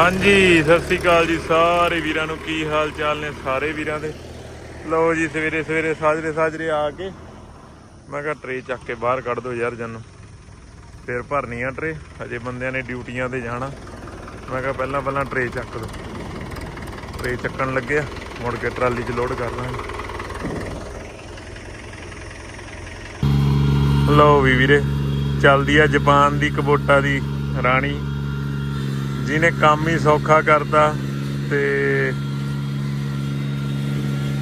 ਹਾਂਜੀ, ਸਤਿ ਸ੍ਰੀ ਅਕਾਲ ਜੀ ਸਾਰੇ ਵੀਰਾਂ ਨੂੰ। ਕੀ ਹਾਲ ਚਾਲ ਨੇ ਸਾਰੇ ਵੀਰਾਂ ਦੇ? ਲਓ ਜੀ, ਸਵੇਰੇ ਸਵੇਰੇ ਸਾਜਰੇ ਸਾਜਰੇ ਆ ਕੇ ਮੈਂ ਕਿਹਾ ਟਰੇ ਚੱਕ ਕੇ ਬਾਹਰ ਕੱਢ ਦੋ ਯਾਰ ਜਨ ਫਿਰ ਭਰਨੀ ਆ ਟਰੇ ਹਜੇ ਬੰਦਿਆਂ ਨੇ ਡਿਊਟੀਆਂ ਤੇ ਜਾਣਾ। ਮੈਂ ਕਿਹਾ ਪਹਿਲਾਂ ਪਹਿਲਾਂ ਟਰੇ ਚੱਕ ਦੋ। ਟਰੇ ਚੱਕਣ ਲੱਗਿਆ ਮੁੜ ਕੇ ਟਰਾਲੀ 'ਚ ਲੋਡ ਕਰ ਲਾਂਗੇ। ਲਓ ਵੀ ਵੀਰੇ, ਚੱਲਦੀ ਆ ਜਾਪਾਨ ਦੀ ਕਬੋਟਾ ਦੀ ਰਾਣੀ। ਜਿਹਨੇ ਕੰਮ ਹੀ ਸੌਖਾ ਕਰਤਾ ਤੇ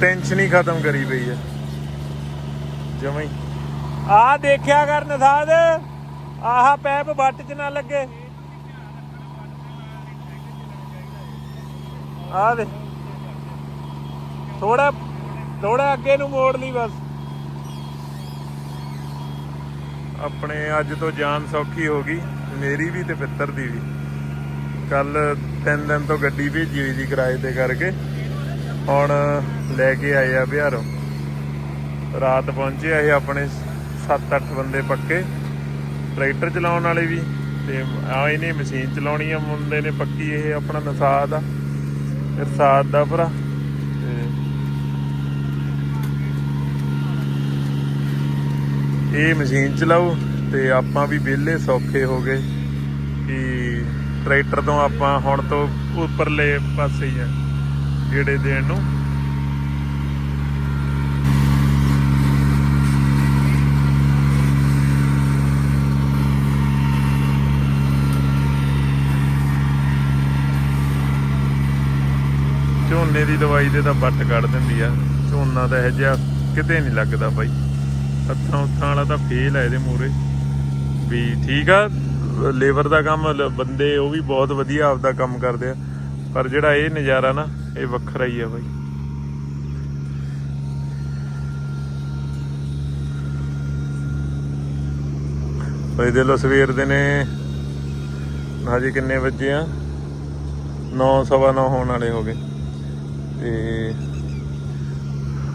ਟੈਨਸ਼ਨ ਹੀ ਖਤਮ ਕਰੀ ਪਈ ਹੈ ਜਮਾਂ ਹੀ। ਆ ਦੇਖਿਆ ਕਰ ਨਸਾਦ ਆਹ ਪੈਪ ਵੱਟ 'ਚ ਨਾ ਲੱਗੇ। ਆ ਦੇ। ਥੋੜਾ ਥੋੜਾ ਅੱਗੇ ਨੂੰ ਮੋੜ ਲਈ ਬਸ। ਆਪਣੇ ਅੱਜ ਤੋਂ ਜਾਨ ਸੌਖੀ ਹੋ ਗਈ ਮੇਰੀ ਵੀ ਤੇ ਪਿੱਤਰ ਦੀ ਵੀ। ਕੱਲ ਤਿੰਨ ਦਿਨ ਤੋਂ ਗੱਡੀ ਭੇਜੀ ਹੋਈ ਸੀ ਕਿਰਾਏ ਤੇ ਕਰਕੇ। ਹੁਣ ਲੈ ਕੇ ਆਏ ਆ ਬਿਹਾਰੋਂ। ਰਾਤ ਪਹੁੰਚੇ ਆ ਇਹ ਆਪਣੇ 7-8 ਬੰਦੇ ਪੱਕੇ। ਟਰੈਕਟਰ ਚਲਾਉਣ ਵਾਲੇ ਵੀ, ਤੇ ਆ ਇਹਨੇ ਮਸ਼ੀਨ ਚਲਾਉਣੀ ਆ, ਮੁੰਡੇ ਨੇ ਪੱਕੀ ਇਹ ਆਪਣਾ ਨਸਾਦ ਆ। ਇਰਸਾਦ ਦਾ ਭਰਾ ਇਹ ਮਸ਼ੀਨ ਚਲਾਓ, ਤੇ ਆਪਾਂ ਵੀ ਵਿਹਲੇ ਸੌਖੇ ਹੋ ਗਏ ਕਿ ਟਰੈਕਟਰ ਤੋਂ ਆਪਾਂ ਹੁਣ ਤੋਂ ਉੱਪਰਲੇ ਪਾਸੇ ਹੀ ਆ ਜਿਹੜੇ ਦੇਣ ਨੂੰ। ਝੋਨੇ ਦੀ ਦਵਾਈ ਦੇ ਤਾਂ ਬੱਟ ਕੱਢ ਦਿੰਦੀ ਆ। ਝੋਨਾ ਤਾਂ ਇਹ ਜਿਹਾ ਕਿਤੇ ਨਹੀਂ ਲੱਗਦਾ ਬਾਈ। ਹੱਥਾਂ ਉੱਥਾਂ ਵਾਲਾ ਤਾਂ ਫੇਲ ਆ ਇਹਦੇ ਮੂਰੇ ਵੀ ਠੀਕ ਆ? ਲੇਬਰ ਦਾ ਕੰਮ ਬੰਦੇ, ਉਹ ਵੀ ਬਹੁਤ ਵਧੀਆ ਆਪਦਾ ਕੰਮ ਕਰਦੇ ਆ। ਪਰ ਜਿਹੜਾ ਇਹ ਨਜ਼ਾਰਾ ਨਾ, ਇਹ ਵੱਖਰਾ ਹੀ ਆ ਬਾਈ। ਭਾਈ ਦੇ ਲੋ ਸਵੇਰ ਦੇ ਨੇ ਹਜੇ ਕਿੰਨੇ ਵਜੇ ਆ? 9 ਸਵਾ 9 ਹੋਣ ਵਾਲੇ ਹੋ ਗਏ। ਤੇ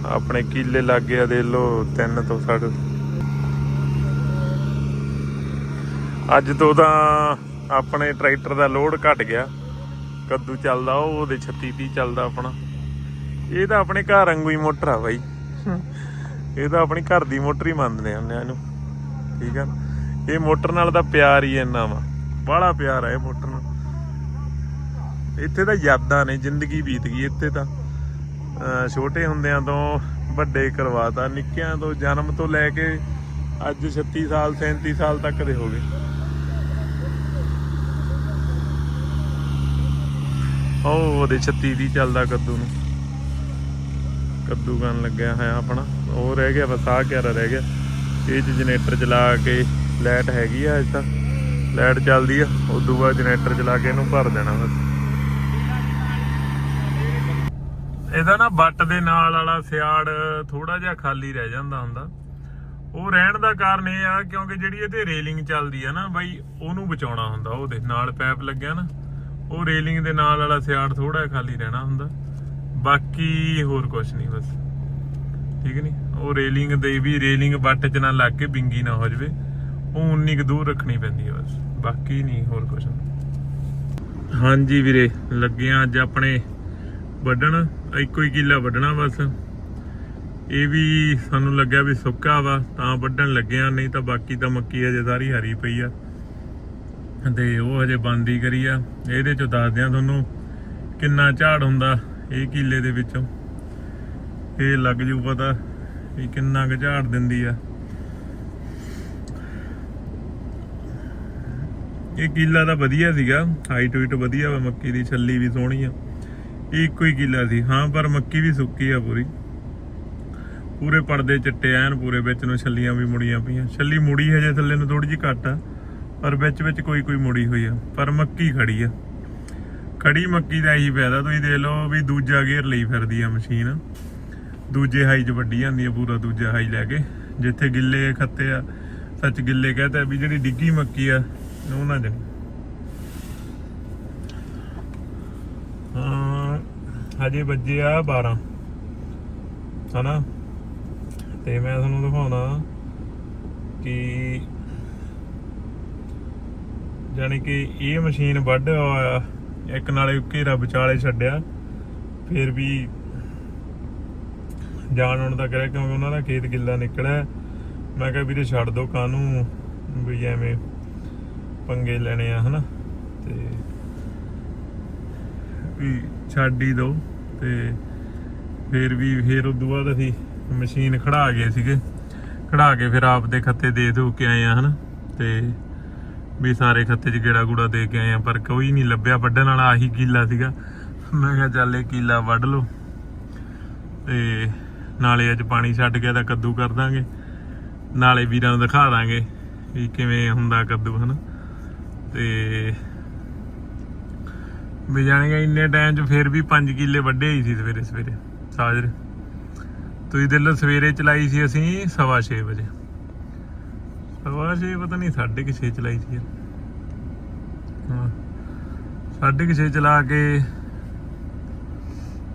ਆਪਣੇ ਕੀਲੇ ਲੱਗ ਗਿਆ ਦੇ ਲੋ 3 ਤੋਂ ਸਾਡੇ ਅੱਜ ਤੋਂ ਤਾਂ ਆਪਣੇ ਟਰੈਕਟਰ ਦਾ ਲੋਡ ਘਟ ਗਿਆ। ਕੱਦੂ ਚੱਲਦਾ, ਉਹ ਉਹਦੇ 36 30 ਚੱਲਦਾ ਆਪਣਾ। ਇਹ ਤਾਂ ਆਪਣੇ ਘਰ ਵਾਂਗੂ ਹੀ ਮੋਟਰ ਆ ਬਾਈ। ਇਹ ਤਾਂ ਆਪਣੀ ਘਰ ਦੀ ਮੋਟਰ ਹੀ ਮੰਨਦੇ ਹੁੰਦੇ ਆ ਇਹਨੂੰ। ਠੀਕ ਆ ਇਹ ਮੋਟਰ ਨਾਲ ਤਾਂ ਪਿਆਰ ਹੀ ਇੰਨਾ ਵਾ। ਬਾਹਲਾ ਪਿਆਰ ਆ ਇਹ ਮੋਟਰ ਨਾਲ। ਇੱਥੇ ਤਾਂ ਯਾਦਾਂ ਨੇ, ਜ਼ਿੰਦਗੀ ਬੀਤ ਗਈ ਇੱਥੇ ਤਾਂ। ਅਹ ਛੋਟੇ ਹੁੰਦਿਆਂ ਤੋਂ ਵੱਡੇ ਕਰਵਾਤਾ, ਨਿੱਕਿਆਂ ਤੋਂ ਜਨਮ ਤੋਂ ਲੈ ਕੇ ਅੱਜ 36 ਸਾਲ 37 ਸਾਲ ਤੱਕ ਦੇ ਹੋ ਗਏ। ਉਹ ਉਹਦੇ 36 ਦੀ ਚੱਲਦਾ ਕੱਦੂ ਨੂੰ। ਕੱਦੂ ਕਰਨ ਲੱਗਿਆ ਹੋਇਆ ਆਪਣਾ। ਉਹ ਰਹਿ ਗਿਆ, ਬਸ ਆਹ ਕਿਆਰਾ ਰਹਿ ਗਿਆ। ਇਹ ਚ ਜਨਰੇਟਰ ਚਲਾ ਕੇ ਲਾਈਟ ਹੈਗੀ ਆ ਅੱਜ ਤਾਂ। ਲਾਈਟ ਚੱਲਦੀ ਆ, ਉਦੋਂ ਬਾਅਦ ਜਨਰੇਟਰ ਚਲਾ ਕੇ ਇਹਨੂੰ ਭਰ ਦੇਣਾ ਬਸ। ਇਹਦਾ ਨਾ ਬੱਟ ਦੇ ਨਾਲ ਵਾਲਾ ਸਿਆੜ ਥੋੜਾ ਜਿਹਾ ਖਾਲੀ ਰਹਿ ਜਾਂਦਾ ਹੁੰਦਾ। ਉਹ ਰਹਿਣ ਦਾ ਕਾਰਨ ਇਹ ਆ, ਕਿਉਂਕਿ ਜਿਹੜੀ ਇਹਦੇ ਰੇਲਿੰਗ ਚੱਲਦੀ ਆ ਨਾ, ਬਾਈ ਉਹਨੂੰ ਬਚਾਉਣਾ ਹੁੰਦਾ, ਉਹਦੇ ਨਾਲ ਪੈਪ ਲੱਗਿਆ ਨਾ। ਉਹ ਰੇਲਿੰਗ ਦੇ ਨਾਲ ਵਾਲਾ ਸਿਆੜ ਥੋੜਾ ਖਾਲੀ ਰਹਿਣਾ ਹੁੰਦਾ। ਬਾਕੀ ਹੋਰ ਕੁਝ ਨਹੀਂ ਬਸ। ਠੀਕ ਨਹੀਂ ਉਹ ਰੇਲਿੰਗ ਦੇ ਵੀ ਰੇਲਿੰਗ ਬੱਟ 'ਚ ਨਾ ਲੱਗ ਕੇ ਬਿੰਗੀ ਨਾ ਹੋ ਜਵੇ। ਉਹ ਉਨੀ ਕੁ ਦੂਰ ਰੱਖਣੀ ਪੈਂਦੀ ਹੈ ਬਸ। ਬਾਕੀ ਨਹੀਂ ਹੋਰ ਕੁਝ ਹਾਂਜੀ ਵੀਰੇ, ਲੱਗੇ ਆ ਅੱਜ ਆਪਣੇ ਵੱਢਣ। ਇੱਕੋ ਹੀ ਕਿੱਲਾ ਵੱਢਣਾ ਬਸ। ਇਹ ਵੀ ਸਾਨੂੰ ਲੱਗਿਆ ਵੀ ਸੁੱਕਾ ਵਾ, ਤਾਂ ਵੱਢਣ ਲੱਗਿਆ ਨਹੀਂ ਤਾਂ ਬਾਕੀ ਤਾਂ ਮੱਕੀ ਅਜੇ ਸਾਰੀ ਹਰੀ ਪਈ ਆ। ਤੇ ਉਹ ਹਜੇ ਬੰਦੀ ਕਰੀ ਆ। ਇਹਦੇ ਚੋਂ ਦੱਸਦੇ ਆ ਤੁਹਾਨੂੰ ਕਿੰਨਾ ਝਾੜ ਹੁੰਦਾ ਇਹ ਕਿੱਲੇ ਦੇ ਵਿੱਚੋਂ। ਇਹ ਲੱਗ ਜੂ ਪਤਾ ਵੀ ਕਿੰਨਾ ਕੁ ਝਾੜ ਦਿੰਦੀ ਆ। ਇਹ ਕਿੱਲਾ ਤਾਂ ਵਧੀਆ ਸੀਗਾ। ਹਾਈਟ ਵੀਟ ਵਧੀਆ ਵਾ, ਮੱਕੀ ਦੀ ਛੱਲੀ ਵੀ ਸੋਹਣੀ ਆ। ਇਹ ਇੱਕੋ ਹੀ ਕਿੱਲਾ ਸੀ। ਹਾਂ, ਪਰ ਮੱਕੀ ਵੀ ਸੁੱਕੀ ਆ ਪੂਰੀ। ਪੂਰੇ ਪਰਦੇ ਚਿੱਟੇ ਐਨ, ਪੂਰੇ ਵਿੱਚ ਨੂੰ ਛੱਲੀਆਂ ਵੀ ਮੁੜੀਆਂ ਪਈਆਂ। ਛੱਲੀ ਮੁੜੀ ਹਜੇ ਥੱਲੇ ਨੂੰ ਥੋੜੀ ਜਿਹੀ ਘੱਟ ਆ। ਪਰ ਵਿੱਚ ਵਿੱਚ ਕੋਈ ਕੋਈ ਮੁੜੀ ਹੋਈ ਆ, ਪਰ ਮੱਕੀ ਖੜੀ ਆ। ਖੜੀ ਮੱਕੀ ਦਾ ਇਹੀ ਫਾਇਦਾ, ਤੁਸੀਂ ਦੇਖ ਲਓ ਵੀ ਦੂਜਾ ਗੇਅਰ ਲਈ ਫਿਰਦੀ ਆ ਮਸ਼ੀਨ। ਦੂਜੇ ਹਾਈ 'ਚ ਵੱਡੀ ਜਾਂਦੀ ਆ ਪੂਰਾ ਦੂਜਾ ਹਾਈ ਲੈ ਕੇ, ਜਿੱਥੇ ਗਿੱਲੇ ਖੱਤੇ ਆ, ਸੱਚ ਗਿੱਲੇ ਕਹਤਾ ਵੀ ਜਿਹੜੀ ਡਿੱਗੀ ਮੱਕੀ ਆ, ਉਹ ਨਾ ਜਾ ਹਾਂ, ਹਜੇ ਵੱਜੇ ਆ 12 ਹਨਾ? ਤੇ ਮੈਂ ਤੁਹਾਨੂੰ ਦਿਖਾਉਣਾ ਕਿ ਜਾਣੀ ਕਿ ਇਹ ਮਸ਼ੀਨ ਵੱਢ ਇੱਕ ਨਾਲੇ ਘੇਰਾ ਵਿਚਾਲੇ ਛੱਡਿਆ, ਫਿਰ ਵੀ ਜਾਣ ਆਉਣ ਦਾ ਕਰਿਆ ਕਿਉਂਕਿ ਉਹਨਾਂ ਦਾ ਖੇਤ ਗਿੱਲਾ ਨਿਕਲਿਆ। ਮੈਂ ਕਿਹਾ ਵੀਰੇ ਛੱਡ ਦੋ ਕਾਹਨੂੰ ਵੀ ਐਵੇਂ ਪੰਗੇ ਲੈਣੇ ਆ, ਹਨਾ? ਤੇ ਵੀ ਛੱਡ ਹੀ ਦੋ ਤੇ ਫਿਰ ਵੀ ਫਿਰ ਉਦੋਂ ਬਾਅਦ ਅਸੀਂ ਮਸ਼ੀਨ ਖੜਾ ਗਏ ਸੀਗੇ। ਖੜਾ ਕੇ ਫਿਰ ਆਪ ਦੇ ਖੱਤੇ ਦੇ ਦੋ ਕੇ ਆਏ ਆ, ਹਨਾ? ਤੇ ਵੀ ਸਾਰੇ ਖੱਤੇ 'ਚ ਗੇੜਾ ਗੂੜਾ ਦੇ ਕੇ ਆਏ ਆ, ਪਰ ਕੋਈ ਨਹੀਂ ਲੱਭਿਆ। ਵੱਢਣ ਵਾਲਾ ਆਹੀ ਕੀਲਾ ਸੀਗਾ। ਮੈਂ ਕਿਹਾ ਚੱਲ ਇਹ ਕੀਲਾ ਵੱਢ ਲਓ। ਤੇ ਨਾਲੇ ਅੱਜ ਪਾਣੀ ਛੱਡ ਗਿਆ ਤਾਂ ਕੱਦੂ ਕਰ ਦਾਂਗੇ। ਨਾਲੇ ਵੀਰਾਂ ਨੂੰ ਦਿਖਾ ਦਾਂਗੇ ਵੀ ਕਿਵੇਂ ਹੁੰਦਾ ਕੱਦੂ, ਹਨਾ? ਤੇ ਵੀ ਜਾਣਗੇ ਇੰਨੇ ਟਾਈਮ 'ਚ ਫਿਰ ਵੀ 5 ਕਿੱਲੇ ਵੱਡੇ ਹੀ ਸੀ ਸਵੇਰੇ ਸਵੇਰੇ ਸਾਜਰੇ। ਤੁਸੀਂ ਦਿਲ ਸਵੇਰੇ ਚਲਾਈ ਸੀ ਅਸੀਂ 6:30 ਵਜੇ। ਸਵਾ ਇਹ ਪਤਾ ਨਹੀਂ ਸਾਢੇ ਕੁ ਛੇ ਚਲਾਈ ਸੀ ਹਾਂ। ਸਾਢੇ ਕੁ ਛੇ ਚਲਾ ਕੇ,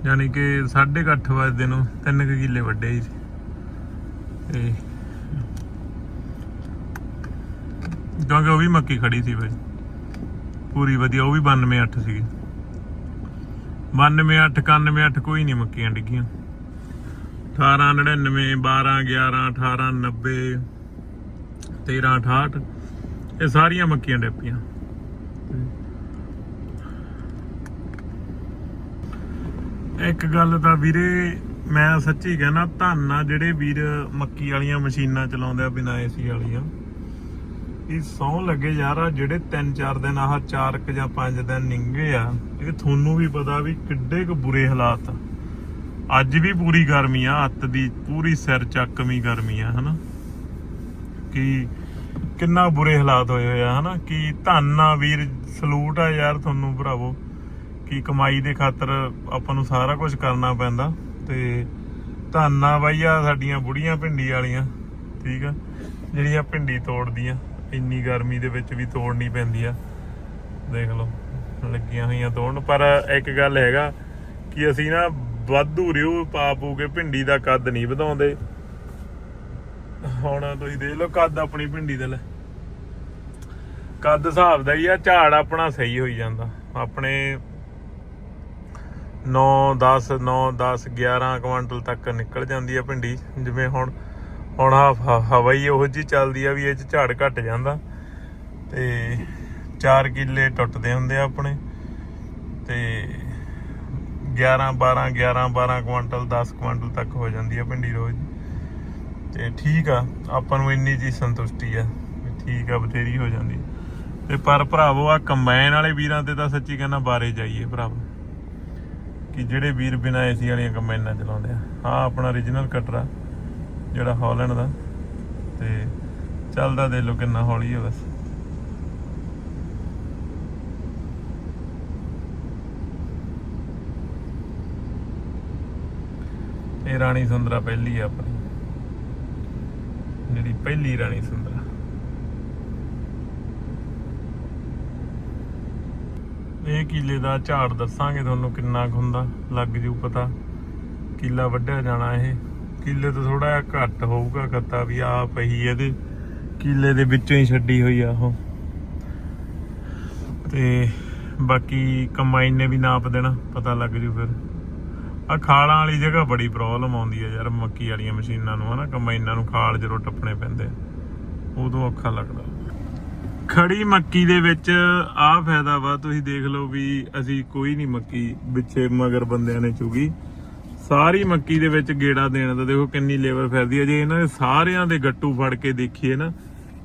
ਯਾਨੀ ਕਿ ਸਾਢੇ ਕੁ ਅੱਠ ਵਜੇ ਨੂੰ ਤਿੰਨ ਕਿੱਲੇ ਵੱਡੇ ਸੀ। ਤੇ ਕਿਉਂਕਿ ਉਹ ਵੀ ਮੱਕੀ ਖੜੀ ਸੀ ਭਾਈ ਪੂਰੀ ਵਧੀਆ, ਉਹ ਵੀ 92 8 ਸੀਗੀ। 92 8 91 8 ਕੋਈ ਨਹੀਂ ਮੱਕੀਆਂ ਡਿੱਗੀਆਂ। 18 99 12 11 18 90 13 68 ਇਹ ਸਾਰੀਆਂ ਮੱਕੀਆਂ ਡੱਪੀਆਂ। ਇੱਕ ਗੱਲ ਤਾਂ ਵੀਰੇ, ਮੈਂ ਸੱਚੀ ਕਹਿਣਾ, ਧੰਨਾ ਜਿਹੜੇ ਵੀਰ ਮੱਕੀ ਵਾਲੀਆਂ ਮਸ਼ੀਨਾਂ ਚਲਾਉਂਦੇ ਆ, ਬਿਨਾਂ ਏਸੀ ਵਾਲੀਆਂ। ਇਹ ਸੌ ਲੱਗੇ ਯਾਰ ਆ ਜਿਹੜੇ 3-4 ਦਿਨ, ਆਹ 4 ਕ ਜਾਂ 5 ਦਿਨ ਨਿੰਗੇ ਆ, ਇਹ ਤੁਹਾਨੂੰ ਵੀ ਪਤਾ ਵੀ ਕਿੱਡੇ ਕੁ ਬੁਰੇ ਹਾਲਾਤ ਆ। ਅੱਜ ਵੀ ਪੂਰੀ ਗਰਮੀ ਆ, ਅੱਤ ਦੀ ਪੂਰੀ ਸਿਰ ਚੱਕਵੀਂ ਗਰਮੀ ਆ, ਹਨਾ? ਕਿ ਕਿੰਨਾ ਬੁਰੇ ਹਾਲਾਤ ਹੋਏ ਹੋਏ ਆ, ਹਨਾ? ਕਿ ਧੰਨ ਆ ਵੀਰ, ਸਲੂਟ ਆ ਯਾਰ ਤੁਹਾਨੂੰ ਭਰਾਵੋ, ਕਿ ਕਮਾਈ ਦੇ ਖਾਤਰ ਆਪਾਂ ਨੂੰ ਸਾਰਾ ਕੁਝ ਕਰਨਾ ਪੈਂਦਾ। ਤੇ ਧੰਨ ਆ ਬਾਈ ਆ ਸਾਡੀਆਂ ਬੁੜੀਆਂ ਭਿੰਡੀ ਵਾਲੀਆਂ, ਠੀਕ ਆ? ਜਿਹੜੀਆਂ ਭਿੰਡੀ ਤੋੜਦੀਆਂ, ਇੰਨੀ ਗਰਮੀ ਦੇ ਵਿੱਚ ਵੀ ਤੋੜਨੀ ਪੈਂਦੀ ਆ। ਦੇਖ ਲਓ, ਲੱਗੀਆਂ ਹੋਈਆਂ ਤੋੜਨ। ਪਰ ਇੱਕ ਗੱਲ ਹੈਗਾ ਕਿ ਅਸੀਂ ਨਾ ਵਾਧੂ ਰਿਓ ਪਾ ਪੂ ਕੇ ਭਿੰਡੀ ਦਾ ਕੱਦ ਨਹੀਂ ਵਧਾਉਂਦੇ। ਹੁਣ ਤੁਸੀਂ ਦੇਖ ਲਓ ਕੱਦ ਆਪਣੀ ਭਿੰਡੀ ਦਾ ਲੈ। ਕੱਦ ਹਿਸਾਬ ਦਾ ਹੀ ਆ, ਝਾੜ ਆਪਣਾ ਸਹੀ ਹੋਈ ਜਾਂਦਾ। ਆਪਣੇ 9 10 9 10 11 ਕੁਇੰਟਲ ਤੱਕ ਨਿਕਲ ਜਾਂਦੀ ਆ ਭਿੰਡੀ। ਜਿਵੇਂ ਹੁਣ ਹੁਣ ਹ- ਹਵਾ ਹੀ ਉਹੋ ਜੀ ਚੱਲਦੀ ਆ ਵੀ ਇਹ ਚ ਝਾੜ ਘਟ ਜਾਂਦਾ। ਤੇ 4 ਕਿੱਲੇ ਟੁੱਟਦੇ ਹੁੰਦੇ ਆ ਆਪਣੇ। ਤੇ 11 12 11 12 ਕੁਇੰਟਲ 10 ਕੁਇੰਟਲ ਤੱਕ ਹੋ ਜਾਂਦੀ ਆ ਭਿੰਡੀ ਰੋਜ਼। ਤੇ ਠੀਕ ਆ, ਆਪਾਂ ਨੂੰ ਇੰਨੀ ਜੀ ਸੰਤੁਸ਼ਟੀ ਆ ਠੀਕ ਆ, ਬਥੇਰੀ ਹੋ ਜਾਂਦੀ। ਤੇ ਪਰ ਭਰਾਵੋ ਆ ਕੰਬਾਈਨ ਵਾਲੇ ਵੀਰਾਂ ਤੇ ਤਾਂ ਸੱਚੀ ਕਹਿੰਦਾ ਬਾਰੇ ਜਾਈਏ ਭਰਾਵੋ। ਕਿ ਜਿਹੜੇ ਵੀਰ ਬਿਨਾ ਏਸੀ ਵਾਲੀਆਂ ਕੰਬਾਈਨਾਂ ਚਲਾਉਂਦੇ ਆ ਆ ਆਪਣਾ origignal ਕਟਰ ਆ ਜਿਹੜਾ ਹਾਲੈਂਡ ਦਾ। ਤੇ ਚੱਲਦਾ ਦੇ ਲੋ ਕਿੰਨਾ ਹੌਲੀ ਆ ਬਸ। ਇਹ ਰਾਣੀ ਸੁੰਦਰਾ ਪਹਿਲੀ ਆ ਆਪਣੀ। ਜਿਹੜੀ ਪਹਿਲੀ ਰਾਣੀ ਸੁੰਦਰਾ ਇਹ ਕੀਲੇ ਦਾ ਝਾੜ ਦੱਸਾਂਗੇ ਤੁਹਾਨੂੰ ਕਿੰਨਾ ਕੁ ਹੁੰਦਾ, ਲੱਗ ਜੂ ਪਤਾ। ਕੀਲਾ ਵੱਢਿਆ ਜਾਣਾ ਇਹ। ਕਿਲੇ ਤੋਂ ਥੋੜਾ ਜਿਹਾ ਘੱਟ ਹੋਊਗਾ ਕੱਤਾ ਵੀ ਆ ਪਈ ਇਹਦੇ ਕਿਲੇ ਦੇ ਵਿੱਚੋਂ ਹੀ ਛੱਡੀ ਹੋਈ ਆ ਉਹ। ਤੇ ਬਾਕੀ ਕੰਬਾਈਨ ਨੇ ਵੀ ਨਾਪ ਦੇਣਾ, ਪਤਾ ਲੱਗ ਜੂ ਫਿਰ। ਆ ਖਾਲਾਂ ਵਾਲੀ ਜਗ੍ਹਾ ਬੜੀ ਪ੍ਰੋਬਲਮ ਆਉਂਦੀ ਹੈ ਯਾਰ, ਮੱਕੀ ਵਾਲੀਆਂ ਮਸ਼ੀਨਾਂ ਨੂੰ, ਹਨਾ ਕੰਬਾਈਨਾਂ ਨੂੰ ਖਾਲ ਜਦੋਂ ਟੱਪਣੇ ਪੈਂਦੇ ਉਦੋਂ ਔਖਾ ਲੱਗਦਾ। ਖੜੀ ਮੱਕੀ ਦੇ ਵਿੱਚ ਆਹ ਫਾਇਦਾ ਵਾ, ਤੁਸੀਂ ਦੇਖ ਲਓ ਵੀ ਅਸੀਂ ਕੋਈ ਨਹੀਂ ਮੱਕੀ ਵਿੱਚੇ ਮਗਰ ਬੰਦਿਆਂ ਨੇ ਚੁਗੀ। ਸਾਰੀ ਮੱਕੀ ਦੇ ਵਿੱਚ ਗੇੜਾ ਦੇਣ ਦਾ ਦੇਖੋ ਕਿੰਨੀ ਲੇਬਰ ਫਿਰਦੀ ਹੈ ਜੇ ਇਹਨਾਂ ਦੇ ਸਾਰਿਆਂ ਦੇ ਗੱਟੂ ਫੜ ਕੇ ਦੇਖੀਏ ਨਾ,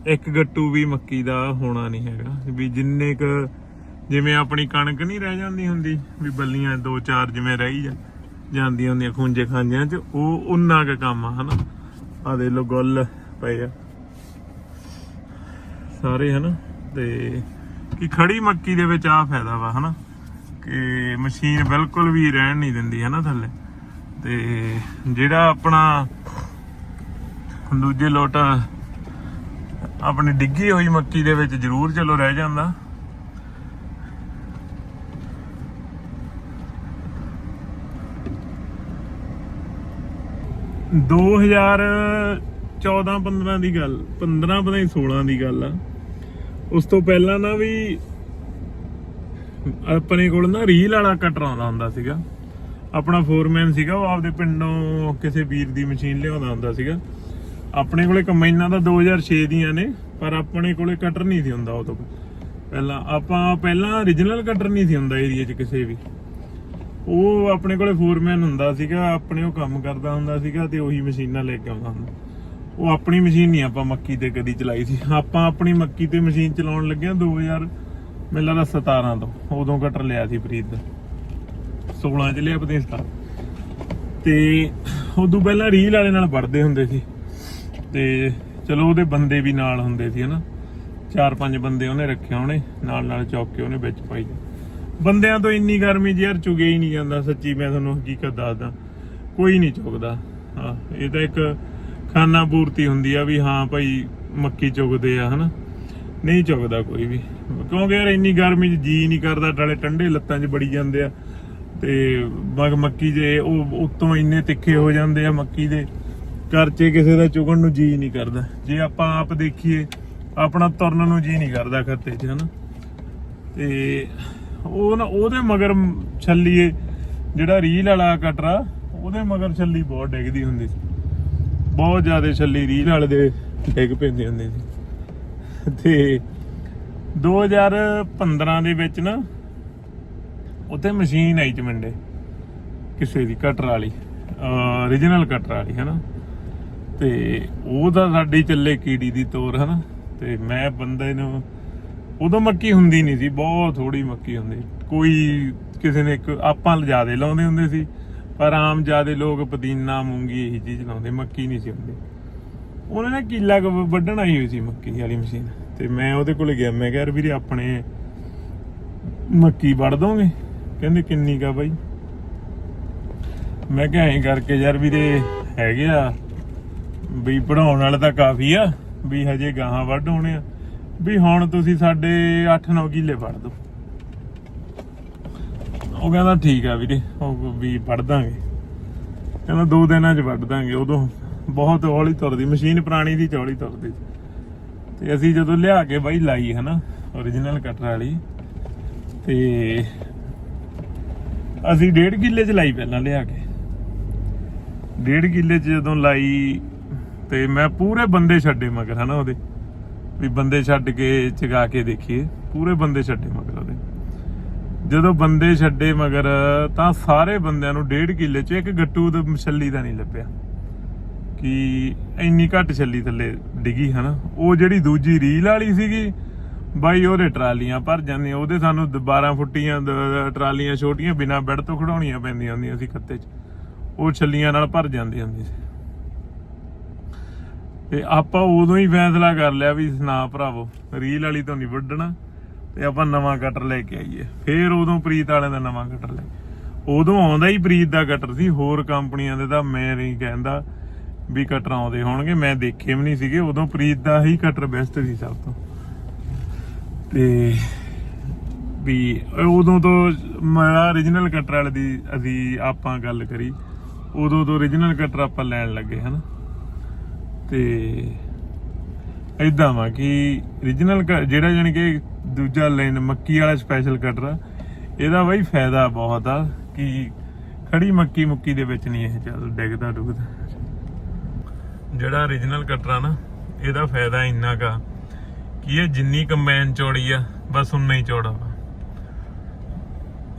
ਇੱਕ ਗੱਟੂ ਵੀ ਮੱਕੀ ਦਾ ਹੋਣਾ ਨਹੀਂ ਹੈਗਾ। ਵੀ ਜਿੰਨੇ ਕ ਜਿਵੇਂ ਆਪਣੀ ਕਣਕ ਨਹੀਂ ਰਹਿ ਜਾਂਦੀ ਹੁੰਦੀ, ਵੀ ਬੱਲੀਆਂ ਦੋ ਚਾਰ ਜਿਵੇਂ ਰਹੀ ਜਾ ਜਾਂਦੀਆਂ ਹੁੰਦੀਆਂ ਖੁੰਝੇ ਖਾਂਜਿਆਂ 'ਚ, ਉਹ ਉਨਾ ਕ ਕੰਮ ਆ, ਹਨਾ? ਆ ਦੇ ਲੋ ਗੁੱਲ ਪਏ ਆ। ਸਾਰੇ, ਹਨਾ? ਤੇ ਕਿ ਖੜੀ ਮੱਕੀ ਦੇ ਵਿੱਚ ਆ ਫਾਇਦਾ ਵਾ, ਹਨਾ? ਕਿ ਮਸ਼ੀਨ ਬਿਲਕੁਲ ਵੀ ਰਹਿਣ ਨਹੀਂ ਦਿੰਦੀ, ਹਨਾ, ਥੱਲੇ? ਤੇ ਜਿਹੜਾ ਆਪਣਾ ਦੂਜੇ ਲੋਟ ਆਪਣੀ ਡਿੱਗੀ ਹੋਈ ਮੱਕੀ ਦੇ ਵਿੱਚ ਜ਼ਰੂਰ ਚਲੋ ਰਹਿ ਜਾਂਦਾ। ਦੋ ਹਜ਼ਾਰ 14 15 ਦੀ ਗੱਲ 15 ਪਤਾ ਨਹੀਂ 16 ਦੀ ਗੱਲ ਆ। ਉਸ ਤੋਂ ਪਹਿਲਾਂ ਨਾ ਵੀ ਆਪਣੇ ਕੋਲ ਨਾ ਰੀਲ ਵਾਲਾ ਕਟਰ ਆਉਂਦਾ ਹੁੰਦਾ ਸੀਗਾ। ਆਪਣਾ ਫੋਰਮੈਨ ਸੀਗਾ, ਉਹ ਆਪਦੇ ਪਿੰਡੋਂ ਕਿਸੇ ਵੀਰ ਦੀ ਮਸ਼ੀਨ ਲਿਆਉਂਦਾ ਹੁੰਦਾ ਸੀਗਾ। ਆਪਣੇ ਕੋਲੇ ਕੰਬਾਈਨਾਂ ਦਾ 2006 ਦੀਆਂ ਨੇ, ਪਰ ਆਪਣੇ ਕੋਲੇ ਕਟਰ ਨਹੀਂ ਸੀ ਹੁੰਦਾ ਉਹ ਤੋਂ ਪਹਿਲਾਂ। ਆਪਾਂ ਪਹਿਲਾਂ origignal ਕਟਰ ਨਹੀਂ ਸੀ ਹੁੰਦਾ ਏਰੀਆ 'ਚ ਕਿਸੇ ਵੀ। ਉਹ ਆਪਣੇ ਕੋਲੇ ਫੋਰਮੈਨ ਹੁੰਦਾ ਸੀਗਾ, ਆਪਣੇ ਉਹ ਕੰਮ ਕਰਦਾ ਹੁੰਦਾ ਸੀਗਾ ਤੇ ਉਹੀ ਮਸ਼ੀਨਾਂ ਲੈ ਕੇ ਆਉਂਦਾ ਹੁੰਦਾ। ਉਹ ਆਪਣੀ ਮਸ਼ੀਨ ਨਹੀਂ ਆਪਾਂ ਮੱਕੀ ਤੇ ਕਦੀ ਚਲਾਈ ਸੀ। ਆਪਾਂ ਆਪਣੀ ਮੱਕੀ ਤੇ ਮਸ਼ੀਨ ਚਲਾਉਣ ਲੱਗੇ 2000 ਮੈਨੂੰ ਲੱਗਦਾ 17 ਤੋਂ, ਉਦੋਂ ਕਟਰ ਲਿਆ ਸੀ ਪ੍ਰੀਤ ਦਾ। 16 ਚ ਲਿਆ ਪਤੇ ਸਟਾ ਤੇ ਉਦੋਂ ਪਹਿਲਾਂ ਰੀਲ ਵਾਲੇ ਨਾਲ ਵੜਦੇ ਹੁੰਦੇ ਸੀ। ਤੇ ਚਲੋ ਉਹਦੇ ਬੰਦੇ ਵੀ ਨਾਲ ਹੁੰਦੇ ਸੀ, ਹਨਾ। ਚਾਰ ਪੰਜ ਬੰਦੇ ਉਹਨੇ ਰੱਖਿਆ ਉਹਨੇ ਨਾਲ ਨਾਲ ਚੌਕ ਕੇ ਉਹਨੇ ਵਿੱਚ ਪਾਈ। ਬੰਦਿਆਂ ਤੋਂ ਇੰਨੀ ਗਰਮੀ 'ਚ ਯਾਰ ਚੁਗੇ ਹੀ ਨਹੀਂ ਜਾਂਦਾ, ਸੱਚੀ ਮੈਂ ਤੁਹਾਨੂੰ ਹਕੀਕਤ ਦੱਸਦਾ। ਕੋਈ ਨਹੀਂ ਚੁਗਦਾ। ਹਾਂ, ਇਹ ਤਾਂ ਇੱਕ ਖਾਨਾ ਪੂਰਤੀ ਹੁੰਦੀ ਆ ਵੀ ਹਾਂ ਭਾਈ ਮੱਕੀ ਚੁਗਦੇ ਆ, ਹਨਾ? ਨਹੀਂ ਚੁਗਦਾ ਕੋਈ ਵੀ। ਕਿਉਂਕਿ ਯਾਰ ਇੰਨੀ ਗਰਮੀ 'ਚ ਜੀ ਨਹੀਂ ਕਰਦਾ ਡਾਲੇ ਠੰਡੇ ਲੱਤਾਂ 'ਚ ਬੜੀ ਜਾਂਦੇ ਆ। ਤੇ ਮਗ ਮੱਕੀ ਜੇ ਉਹ ਉਤੋਂ ਇੰਨੇ ਤਿੱਖੇ ਹੋ ਜਾਂਦੇ ਆ ਮੱਕੀ ਦੇ ਕਰਚੇ ਕਿਸੇ ਦਾ ਚੁਗਣ ਨੂੰ ਜੀ ਨਹੀਂ ਕਰਦਾ। ਜੇ ਆਪਾਂ ਆਪ ਦੇਖੀਏ, ਆਪਣਾ ਤੁਰਨ ਨੂੰ ਜੀ ਨਹੀਂ ਕਰਦਾ ਖੱਤੇ 'ਚ, ਹਨਾ? ਤੇ ਉਹ ਨਾ, ਉਹਦੇ ਮਗਰ ਛੱਲੀਏ ਜਿਹੜਾ ਰੀਲ ਵਾਲਾ ਕਟਰਾ, ਉਹਦੇ ਮਗਰ ਛੱਲੀ ਬਹੁਤ ਡਿੱਗਦੀ ਹੁੰਦੀ ਸੀ। ਬਹੁਤ ਜ਼ਿਆਦਾ ਛੱਲੀ ਰੀਲ ਵਾਲੇ ਦੇ ਡਿੱਗ ਪੈਂਦੇ ਹੁੰਦੇ ਸੀ। ਤੇ 2015 ਦੇ ਵਿੱਚ ਨਾ, ਉੱਥੇ ਮਸ਼ੀਨ ਆਈ ਚਮੰਡੇ, ਕਿਸੇ ਦੀ ਕਟਰ ਵਾਲੀ origignal ਕਟਰ ਵਾਲੀ, ਹਨਾ। ਤੇ ਉਹ ਤਾਂ ਸਾਡੀ ਚੱਲੇ ਕੀੜੀ ਦੀ ਤੋਰ, ਹਨਾ। ਤੇ ਮੈਂ ਬੰਦੇ ਨੂੰ ਉਦੋਂ ਮੱਕੀ ਹੁੰਦੀ ਨਹੀਂ ਸੀ, ਬਹੁਤ ਥੋੜੀ ਮੱਕੀ ਹੁੰਦੀ। ਕੋਈ ਕਿਸੇ ਨੇ ਇੱਕ, ਆਪਾਂ ਜਿਆਦੇ ਲਾਉਂਦੇ ਹੁੰਦੇ ਸੀ, ਪਰ ਆਮ ਜਿਆਦੇ ਲੋਕ ਪੁਦੀਨਾ, ਮੂੰਗੀ ਇਹੀ ਚੀਜ਼ ਲਾਉਂਦੇ, ਮੱਕੀ ਨਹੀਂ ਸੀ ਹੁੰਦੀ। ਉਹਨੇ ਨਾ ਕੀਲਾ ਕੁ ਵੱਢਣ ਆਈ ਹੋਈ ਸੀ ਮੱਕੀ ਵਾਲੀ ਮਸ਼ੀਨ। ਤੇ ਮੈਂ ਉਹਦੇ ਕੋਲ ਗਿਆ, ਮੈਂ ਕਿਹਾ, ਯਾਰ ਵੀਰੇ, ਆਪਣੇ ਮੱਕੀ ਵੱਢ ਦੋਗੇ? ਕਹਿੰਦੇ, ਕਿੰਨੀ ਕਾ ਬਾਈ? ਮੈਂ ਕਿਹਾ, ਐਂ ਕਰਕੇ ਯਾਰ ਵੀਰੇ, ਹੈਗੇ ਆ ਵੀ ਪੜਾਉਣ ਵਾਲੇ ਤਾਂ ਕਾਫੀ ਆ ਵੀ ਹਜੇ ਗਾਹਾਂ ਵੱਢ ਹੋਣੇ ਆ। ਵੀ ਹੁਣ ਤੁਸੀਂ ਸਾਡੇ 8-9 ਕਿੱਲੇ ਵੱਢ ਦਿਓ। ਉਹ ਕਹਿੰਦਾ ਠੀਕ ਆ ਵੀਰੇ, ਉਹ ਵੀ ਵੱਢ ਦਾਂਗੇ। ਕਹਿੰਦਾ ਦੋ ਦਿਨਾਂ 'ਚ ਵੱਢ ਦਾਂਗੇ, ਉਦੋਂ ਬਹੁਤ ਹੌਲੀ ਤੁਰਦੀ, ਮਸ਼ੀਨ ਪੁਰਾਣੀ ਦੀ ਚੌੜੀ ਤੁਰਦੀ ਤੇ ਅਸੀਂ ਜਦੋਂ ਲਿਆ ਕੇ ਬਾਈ ਲਾਈ ਹਨਾ origignal ਕਟਰ ਵਾਲੀ, ਤੇ ਅਸੀਂ ਡੇਢ ਕਿੱਲੇ 'ਚ ਲਾਈ ਪਹਿਲਾਂ ਲਿਆ ਕੇ। ਡੇਢ ਕਿੱਲੇ 'ਚ ਜਦੋਂ ਲਾਈ, ਤੇ ਮੈਂ ਪੂਰੇ ਬੰਦੇ ਛੱਡੇ ਮਗਰ ਹਨਾ ਉਹਦੇ। ਵੀ ਬੰਦੇ ਛੱਡ ਕੇ ਚਗਾ ਕੇ ਦੇਖੀਏ। ਪੂਰੇ ਬੰਦੇ ਛੱਡੇ ਮਗਰ ਉਹਦੇ। ਜਦੋਂ ਬੰਦੇ ਛੱਡੇ ਮਗਰ, ਤਾਂ ਸਾਰੇ ਬੰਦਿਆਂ ਨੂੰ ਡੇਢ ਕਿੱਲੇ 'ਚ ਇੱਕ ਗੱਟੂ ਦਾ ਛੱਲੀ ਦਾ ਨਹੀਂ ਲੱਭਿਆ। ਕਿ ਇੰਨੀ ਘੱਟ ਛੱਲੀ ਥੱਲੇ ਡਿੱਗੀ, ਹਨਾ? ਉਹ ਜਿਹੜੀ ਦੂਜੀ ਰੀਲ ਵਾਲੀ ਸੀਗੀ, ਬਾਈ ਉਹਦੇ ਟਰਾਲੀਆਂ ਭਰ ਜਾਂਦੀਆਂ। ਉਹਦੇ ਸਾਨੂੰ 12 ਫੁੱਟੀਆਂ ਟਰਾਲੀਆਂ ਛੋਟੀਆਂ ਬਿਨਾ ਬੈੱਡ ਤੋਂ ਖੜਾਉਣੀਆਂ ਪੈਂਦੀਆਂ ਹੁੰਦੀਆਂ ਸੀ ਖੱਤੇ 'ਚ। ਉਹ ਛੱਲੀਆਂ ਨਾਲ ਭਰ ਜਾਂਦੀ ਹੁੰਦੀ ਸੀ। ਤੇ ਆਪਾਂ ਉਦੋਂ ਹੀ ਫੈਸਲਾ ਕਰ ਲਿਆ ਵੀ ਨਾ ਭਰਾਵੋ, ਰੀਲ ਵਾਲੀ ਤੋਂ ਨਹੀਂ ਵੱਢਣਾ ਤੇ ਆਪਾਂ ਨਵਾਂ ਕਟਰ ਲੈ ਕੇ ਆਈਏ। ਫੇਰ ਉਦੋਂ ਪ੍ਰੀਤ ਵਾਲਿਆਂ ਦਾ ਨਵਾਂ ਕਟਰ ਲੈ ਉਦੋਂ ਆਉਂਦਾ ਹੀ ਪ੍ਰੀਤ ਦਾ ਕਟਰ ਸੀ, ਹੋਰ ਕੰਪਨੀਆਂ ਦੇ ਤਾਂ ਮੈਂ ਨਹੀਂ ਕਹਿੰਦਾ ਵੀ ਕਟਰ ਆਉਂਦੇ ਹੋਣਗੇ, ਮੈਂ ਦੇਖੇ ਵੀ ਨਹੀਂ ਸੀਗੇ। ਉਦੋਂ ਪ੍ਰੀਤ ਦਾ ਹੀ ਕਟਰ ਬੈਸਟ ਸੀ ਸਭ ਤੋਂ। ਤੇ ਵੀ ਉਦੋਂ ਤੋਂ ਮੇਰਾ origignal ਕਟਰ ਵਾਲੇ ਦੀ ਅਸੀਂ ਆਪਾਂ ਗੱਲ ਕਰੀ। ਉਦੋਂ ਤੋਂ origignal ਕਟਰ ਆਪਾਂ ਲੈਣ ਲੱਗੇ, ਹਨਾ? ਤੇ ਇਦਾਂ ਵਾ ਕਿ origignal ਜਿਹੜਾ ਜਾਨੀ ਕਿ ਦੂਜਾ ਲਾਈਨ ਮੱਕੀ ਵਾਲਾ ਸਪੈਸ਼ਲ ਕਟਰ ਆ, ਇਹਦਾ ਬਈ ਫਾਇਦਾ ਬਹੁਤ ਆ ਕਿ ਖੜੀ ਮੱਕੀ ਮੁੱਕੀ ਦੇ ਵਿੱਚ ਨਹੀਂ ਇਹ ਚੱਲ ਡਿੱਗਦਾ ਡੁੱਗਦਾ। ਜਿਹੜਾ origignal ਕਟਰ ਆ ਨਾ, ਇਹਦਾ ਫਾਇਦਾ ਇੰਨਾ ਕਾ ਕਿ ਇਹ ਜਿੰਨੀ ਕੰਬਾਈਨ ਚੌੜੀ ਆ, ਬਸ ਉਨਾ ਹੀ ਚੌੜਾ ਵਾ।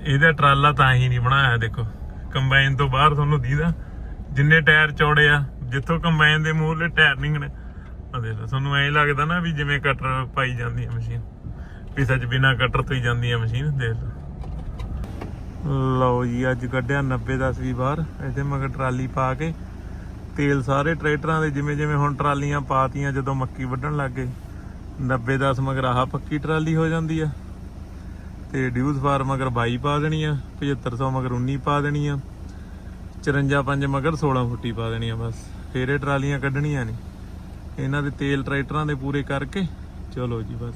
ਇਹਦਾ ਟਰਾਲਾ ਤਾਂ ਹੀ ਨਹੀਂ ਬਣਾਇਆ, ਦੇਖੋ। ਕੰਬਾਈਨ ਤੋਂ ਬਾਹਰ ਤੁਹਾਨੂੰ ਦੀਦਾ, ਜਿੰਨੇ ਟਾਇਰ ਚੌੜੇ ਆ ਜਿੱਥੋਂ ਕੰਬਾਈਨ ਦੇ ਮੂਹਰਲੇ ਟਾਇਰ ਨਿੰਗਣੇ ਆ ਦੇਖ ਲਓ ਤੁਹਾਨੂੰ ਐਂ ਲੱਗਦਾ ਨਾ ਵੀ ਜਿਵੇਂ ਕਟਰ ਪਾਈ ਜਾਂਦੀ ਹੈ ਮਸ਼ੀਨ। ਵੀ ਸੱਚ ਬਿਨਾ ਕਟਰ ਤੋਂ ਹੀ ਜਾਂਦੀ ਹੈ ਮਸ਼ੀਨ, ਦੇਖ ਲਓ ਲਓ ਜੀ, ਅੱਜ ਕੱਢਿਆ 90 10 ਵੀ ਬਾਹਰ, ਇਹਦੇ ਮਗਰ ਟਰਾਲੀ ਪਾ ਕੇ। ਤੇਲ ਸਾਰੇ ਟਰੈਕਟਰਾਂ ਦੇ, ਜਿਵੇਂ ਜਿਵੇਂ ਹੁਣ ਟਰਾਲੀਆਂ ਪਾਤੀਆਂ, ਜਦੋਂ ਮੱਕੀ ਵੱਢਣ ਲੱਗ ਗਏ। 90 10 ਮਗਰ ਆਹ ਪੱਕੀ ਟਰਾਲੀ ਹੋ ਜਾਂਦੀ ਆ। ਤੇ ਡਿਊਜ਼ ਫਾਰ ਮਗਰ 22 ਪਾ ਦੇਣੀ ਆ 7500 ਮਗਰ 19 ਪਾ ਦੇਣੀ ਆ। 54 5 ਮਗਰ 16 ਫੁੱਟੀ ਪਾ ਦੇਣੀ ਆ ਬਸ। ਫੇਰ ਇਹ ਟਰਾਲੀਆਂ ਕੱਢਣੀਆਂ ਨੇ। ਇਹਨਾਂ ਦੇ ਤੇਲ ਟਰੈਕਟਰਾਂ ਦੇ ਪੂਰੇ ਕਰਕੇ। ਚਲੋ ਜੀ ਬਸ।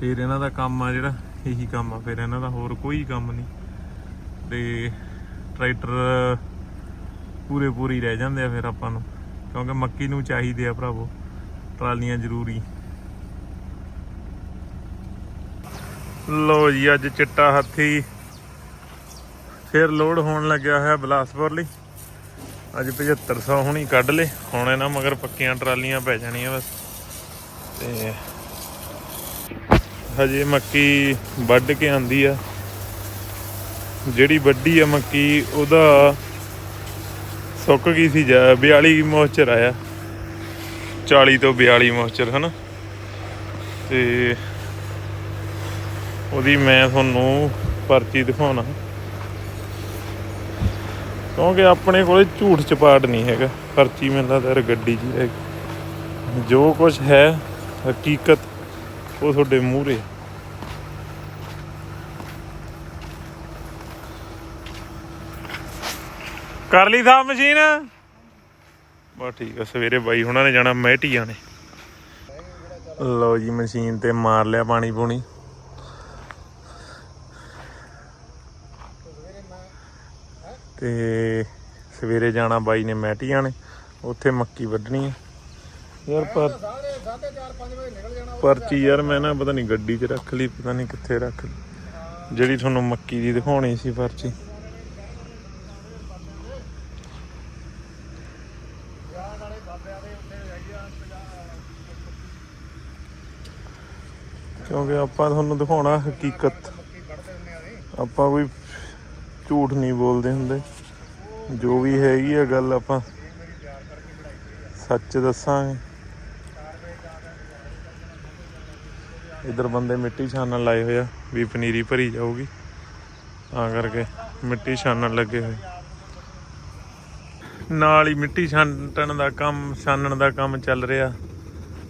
ਫੇਰ ਇਹਨਾਂ ਦਾ ਕੰਮ ਆ ਜਿਹੜਾ, ਇਹੀ ਕੰਮ ਆ। ਫਿਰ ਇਹਨਾਂ ਦਾ ਹੋਰ ਕੋਈ ਕੰਮ ਨਹੀਂ। ਤੇ ਟਰੈਕਟਰ ਪੂਰੇ ਪੂਰੀ ਰਹਿ ਜਾਂਦੇ ਆ ਫਿਰ ਆਪਾਂ ਨੂੰ। ਕਿਉਂਕਿ ਮੱਕੀ ਨੂੰ ਚਾਹੀਦੇ ਆ ਭਰਾਵੋ। ਟਰਾਲੀਆਂ ਜ਼ਰੂਰੀ। ਲੋ ਜੀ, ਅੱਜ ਚਿੱਟਾ ਹਾਥੀ ਫਿਰ ਲੋਡ ਹੋਣ ਲੱਗਿਆ ਹੋਇਆ ਬਲਾਸਪੁਰ ਲਈ। ਅੱਜ 7500 ਹੁਣੀ ਕੱਢ ਲੇ ਹੁਣ ਇਹਨਾਂ ਮਗਰ ਪੱਕੀਆਂ ਟਰਾਲੀਆਂ ਪੈ ਜਾਣੀਆਂ ਬਸ। ਤੇ ਹਜੇ ਮੱਕੀ ਵੱਢ ਕੇ ਆਂਦੀ ਆ। ਜਿਹੜੀ ਵੱਡੀ ਆ ਮੱਕੀ, ਉਹਦਾ ਸੁੱਕ ਗਈ ਸੀ ਜਾ 42 ਮੋਇਸਚਰ ਆਇਆ। 40 ਤੋਂ 42 ਮੋਇਸਚਰ, ਹਨਾ? ਤੇ ਉਹਦੀ ਮੈਂ ਤੁਹਾਨੂੰ ਪਰਚੀ ਦਿਖਾਉਣਾ। ਕਿਉਂਕਿ ਆਪਣੇ ਕੋਲੇ ਝੂਠ ਚਪਾਟ ਨਹੀਂ ਹੈਗਾ। ਪਰਚੀ ਮਿਲਦਾ ਲੱਗਦਾ ਗੱਡੀ 'ਚ ਹੀ ਜੋ ਕੁਝ ਹੈ, ਹਕੀਕਤ ਉਹ ਤੁਹਾਡੇ ਮੂਹਰੇ ਕਰ ਲਈ ਸਾਹ ਮਸ਼ੀਨ? ਬਸ ਠੀਕ ਆ, ਸਵੇਰੇ ਬਾਈ ਹੁਣਾਂ ਨੇ ਜਾਣਾ, ਮਹਿਟੀਆਂ ਨੇ। ਲਓ ਜੀ, ਮਸ਼ੀਨ ਤੇ ਮਾਰ ਲਿਆ ਪਾਣੀ ਪੂਣੀ। ਤੇ ਸਵੇਰੇ ਜਾਣਾ ਬਾਈ ਨੇ ਮੈਟੀਆਂ ਨੇ, ਉੱਥੇ ਮੱਕੀ ਵੱਢਣੀ ਹੈ ਯਾਰ ਪਰ ਪਰਚੀ ਯਾਰ ਮੈਂ ਨਾ ਪਤਾ ਨਹੀਂ ਗੱਡੀ 'ਚ ਰੱਖ ਲਈ, ਪਤਾ ਨਹੀਂ ਕਿੱਥੇ ਰੱਖ ਲਈ। ਜਿਹੜੀ ਤੁਹਾਨੂੰ ਮੱਕੀ ਦੀ ਦਿਖਾਉਣੀ ਸੀ ਪਰਚੀ। ਕਿਉਂਕਿ ਆਪਾਂ ਤੁਹਾਨੂੰ ਦਿਖਾਉਣਾ ਹਕੀਕਤ। ਆਪਾਂ ਕੋਈ ਝੂਠ ਨਹੀਂ ਬੋਲਦੇ ਹੁੰਦੇ। ਜੋ ਵੀ ਹੈਗੀ ਆ ਗੱਲ ਆਪਾਂ ਸੱਚ ਦੱਸਾਂਗੇ। ਇਧਰ ਬੰਦੇ ਮਿੱਟੀ ਛਾਨਣ ਲਾਏ ਹੋਏ ਆ, ਵੀ ਪਨੀਰੀ ਭਰੀ ਜਾਊਗੀ। ਤਾਂ ਕਰਕੇ ਮਿੱਟੀ ਛਾਨਣ ਲੱਗੇ ਹੋਏ। ਨਾਲ ਹੀ ਮਿੱਟੀ ਛਾਂਟਣ ਦਾ ਕੰਮ, ਛਾਨਣ ਦਾ ਕੰਮ ਚੱਲ ਰਿਹਾ।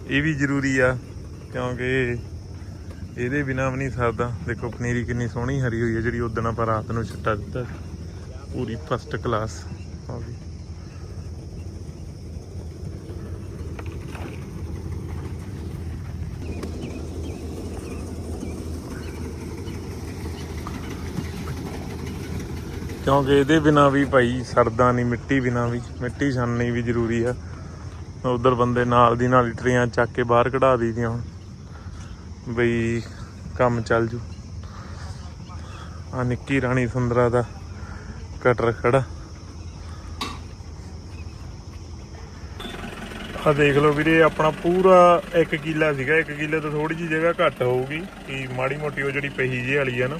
ਇਹ ਵੀ ਜ਼ਰੂਰੀ ਆ, ਕਿਉਂਕਿ ਇਹਦੇ ਬਿਨਾ ਵੀ ਨਹੀਂ ਸਰਦਾ। ਦੇਖੋ, ਪਨੀਰੀ ਕਿੰਨੀ ਸੋਹਣੀ ਹਰੀ ਹੋਈ ਹੈ, ਜਿਹੜੀ ਉਦੋਂ ਆਪਾਂ ਰਾਤ ਨੂੰ ਛਿੱਟਾ ਦਿੱਤਾ। ਪੂਰੀ ਫਸਟ ਕਲਾਸ ਆ ਗਈ। ਕਿਉਂਕਿ ਇਹਦੇ ਬਿਨਾ ਵੀ ਭਾਈ ਸਰਦਾ ਨਹੀਂ, ਮਿੱਟੀ ਬਿਨਾ ਵੀ। ਮਿੱਟੀ ਛਾਨਣੀ ਵੀ ਜ਼ਰੂਰੀ ਆ। ਉਧਰ ਬੰਦੇ ਨਾਲ ਦੀ ਨਾਲ ਹੀ ਚੱਕ ਕੇ ਬਾਹਰ ਕਢਾ ਦਈਦੀਆਂ ਹੁਣ। ਬਈ ਕੰਮ ਚੱਲ ਜੂ। ਆ ਨਿੱਕੀ ਰਾਣੀ ਸੁੰਦਰਾ ਦਾ ਕਟਰ ਖੜਾ। ਆ ਦੇਖ ਲਓ ਵੀਰੇ, ਆਪਣਾ ਪੂਰਾ 1 ਕਿੱਲਾ ਸੀਗਾ। 1 ਕਿੱਲੇ ਤੋਂ ਥੋੜੀ ਜਿਹੀ ਜਗ੍ਹਾ ਘੱਟ ਹੋਊਗੀ। ਕਿ ਮਾੜੀ ਮੋਟੀ ਉਹ ਜਿਹੜੀ ਪਹੀ ਜਿਹੀ ਵਾਲੀ ਆ ਨਾ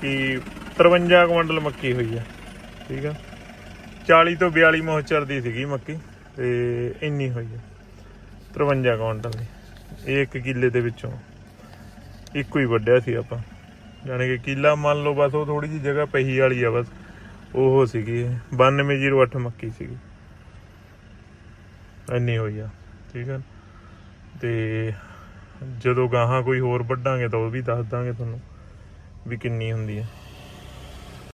ਕਿ 53 ਕੁਇੰਟਲ ਮੱਕੀ ਹੋਈ ਆ। ਠੀਕ ਆ? 40 ਤੋਂ 42 ਮੋਹਚਰ ਦੀ ਸੀਗੀ ਮੱਕੀ, ਤੇ ਇੰਨੀ ਹੋਈ ਆ। 53 ਕੁਇੰਟਲ ਦੀ। ਇਹ 1 ਕਿੱਲੇ ਦੇ ਵਿੱਚੋਂ। ਇੱਕੋ ਹੀ ਵੱਢਿਆ ਸੀ ਆਪਾਂ। ਯਾਨੀ ਕਿ ਕਿੱਲਾ ਮੰਨ ਲਓ ਬਸ ਉਹ ਥੋੜੀ ਜਿਹੀ ਜਗ੍ਹਾ ਪਹੀ ਵਾਲੀ ਆ ਬਸ। ਉਹ ਸੀਗੀ ਇਹ। 9208 ਮੱਕੀ ਸੀਗੀ। ਇੰਨੀ ਹੋਈ ਆ, ਠੀਕ ਆ। ਤੇ ਜਦੋਂ ਗਾਹਾਂ ਕੋਈ ਹੋਰ ਵੱਢਾਂਗੇ ਤਾਂ ਉਹ ਵੀ ਦੱਸ ਦਾਂਗੇ ਤੁਹਾਨੂੰ ਵੀ ਕਿੰਨੀ ਹੁੰਦੀ ਹੈ